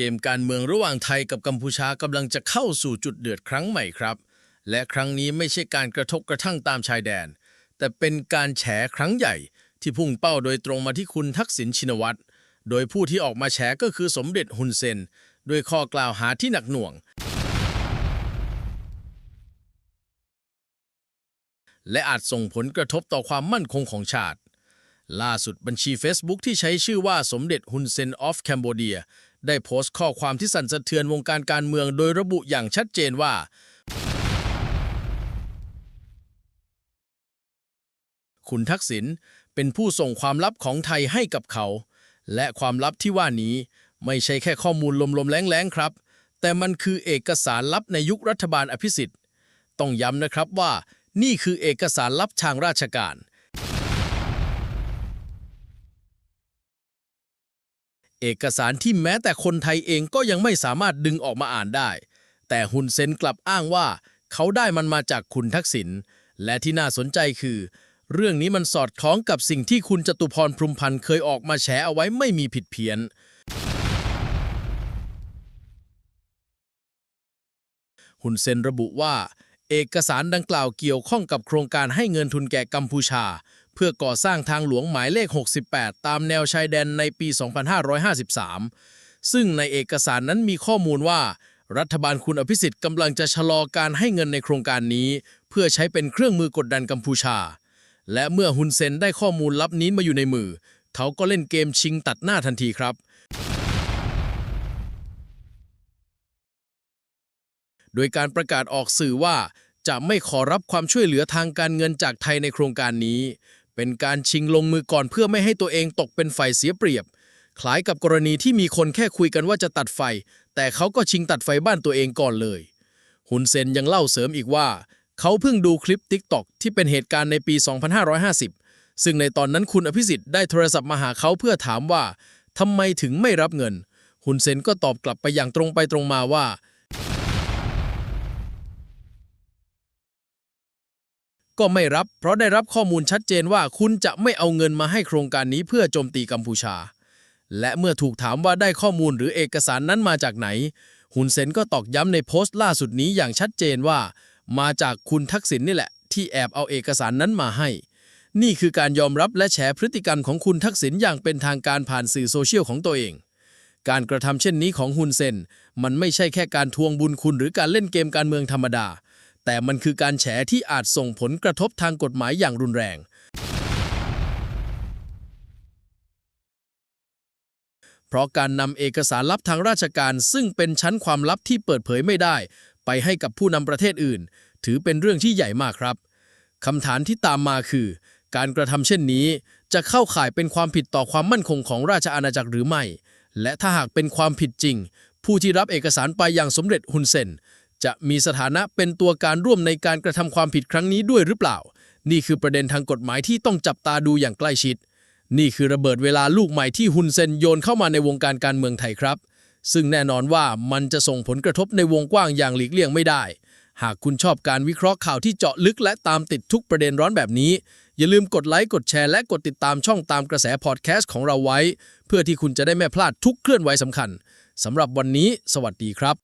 เกมการเมืองระหว่างไทยกับกัมพูชากำลังจะเข้าสู่จุดเดือดครั้งใหม่ครับ และครั้งนี้ไม่ใช่การกระทบกระทั่งตามชายแดน แต่เป็นการแฉครั้งใหญ่ ที่พุ่งเป้าโดยตรงมาที่คุณทักษิณชินวัตรโดยผู้ที่ออกมาแฉก็คือสมเด็จฮุนเซนด้วยข้อกล่าวหาที่หนักหน่วง และอาจส่งผลกระทบต่อความมั่นคงของชาติ ล่าสุดบัญชี Facebook ที่ใช้ชื่อว่าสมเด็จฮุนเซนออฟแคนเบเดีย ได้โพสต์ข้อความที่สั่นสะเทือนวงการการเมืองโดยระบุอย่างชัดเจนว่า คุณทักษิณเป็นผู้ส่งความลับของไทยให้กับเขา และความลับที่ว่านี้ไม่ใช่แค่ข้อมูลลมๆแล้งๆครับ แต่มันคือเอกสารลับในยุครัฐบาลอภิสิทธิ์ ต้องย้ำนะครับว่านี่คือเอกสารลับทางราชการ เอกสารที่แม้แต่คนไทยเองก็ยังไม่สามารถดึงออกมาอ่านได้ แต่ฮุนเซนกลับอ้างว่า เขาได้มันมาจากคุณทักษิณ และที่น่าสนใจคือ เรื่องนี้มันสอดคล้องกับสิ่งที่คุณจตุพรพรมพันธ์เคยออกมาแฉเอาไว้ไม่มีผิดเพี้ยน ฮุนเซนระบุว่า เอกสารดังกล่าวเกี่ยวข้องกับโครงการให้เงินทุนแก่กัมพูชา พื่อก่อสร้างทางหลวงหมายเลข 68 ตามแนวชายแดนในปี 2553 ซึ่งในเอกสารนั้นมีข้อมูลว่า รัฐบาลคุณอภิสิทธิ์กำลังจะชะลอการให้เงินในโครงการนี้ เพื่อใช้เป็นเครื่องมือกดดันกัมพูชา และเมื่อฮุนเซนได้ข้อมูลลับนี้มาอยู่ในมือ เขาก็เล่นเกมชิงตัดหน้าทันทีครับ โดยการประกาศออกสื่อว่าจะไม่ขอรับความช่วยเหลือทางการเงินจากไทยในโครงการนี้ เป็นการชิงลงมือก่อนเพื่อไม่ให้ตัวเองตกเป็นฝ่ายเสียเปรียบ คล้ายกับกรณีที่มีคนแค่คุยกันว่าจะตัดไฟ แต่เขาก็ชิงตัดไฟบ้านตัวเองก่อนเลย ฮุนเซนยังเล่าเสริมอีกว่า เขาเพิ่งดูคลิป TikTok ที่เป็นเหตุการณ์ในปี 2550 ซึ่งในตอนนั้นคุณอภิสิทธิ์ได้โทรศัพท์มาหาเขาเพื่อถามว่าทำไมถึงไม่รับเงิน ฮุนเซนก็ตอบกลับไปอย่างตรงไปตรงมาว่า ก็ไม่รับ เพราะได้รับข้อมูลชัดเจนว่าคุณจะไม่เอาเงินมาให้โครงการนี้เพื่อโจมตีกัมพูชา และเมื่อถูกถามว่าได้ข้อมูลหรือเอกสารนั้นมาจากไหนฮุนเซนก็ตอกย้ำในโพสต์ล่าสุดนี้อย่างชัดเจนว่า มาจากคุณทักษิณนี่แหละ ที่แอบเอาเอกสารนั้นมาให้ นี่คือการยอมรับและแฉพฤติกรรมของคุณทักษิณอย่างเป็นทางการผ่านสื่อโซเชียลของตัวเองการกระทำเช่นนี้ของฮุนเซน มันไม่ใช่แค่การทวงบุญคุณหรือการเล่นเกมการเมืองธรรมดา แต่มันคือการแฉที่อาจส่งผลกระทบทางกฎหมายอย่างรุนแรง เพราะการนำเอกสารลับทางราชการ ซึ่งเป็นชั้นความลับที่เปิดเผยไม่ได้ ไปให้กับผู้นำประเทศอื่น ถือเป็นเรื่องที่ใหญ่มากครับคำถามที่ตามมาคือ การกระทำเช่นนี้ จะเข้าข่ายเป็นความผิดต่อความมั่นคงของราชอาณาจักรหรือไม่ และถ้าหากเป็นความผิดจริง ผู้ที่รับเอกสารไปอย่างสมเด็จฮุนเซน จะมีสถานะเป็นตัวการร่วมในการกระทำความผิดครั้งนี้ด้วยหรือเปล่า นี่คือประเด็นทางกฎหมายที่ต้องจับตาดูอย่างใกล้ชิด นี่คือระเบิดเวลาลูกใหม่ที่ฮุนเซนโยนเข้ามาในวงการการเมืองไทยครับ ซึ่งแน่นอนว่ามันจะส่งผลกระทบในวงกว้างอย่างหลีกเลี่ยงไม่ได้ หากคุณชอบการวิเคราะห์ข่าวที่เจาะลึกและตามติดทุกประเด็นร้อนแบบนี้ อย่าลืมกดไลค์กดแชร์และกดติดตามช่องตามกระแสพอดแคสต์ของเราไว้ เพื่อที่คุณจะได้ไม่พลาดทุกเคลื่อนไหวสำคัญสำหรับวันนี้ สวัสดีครับ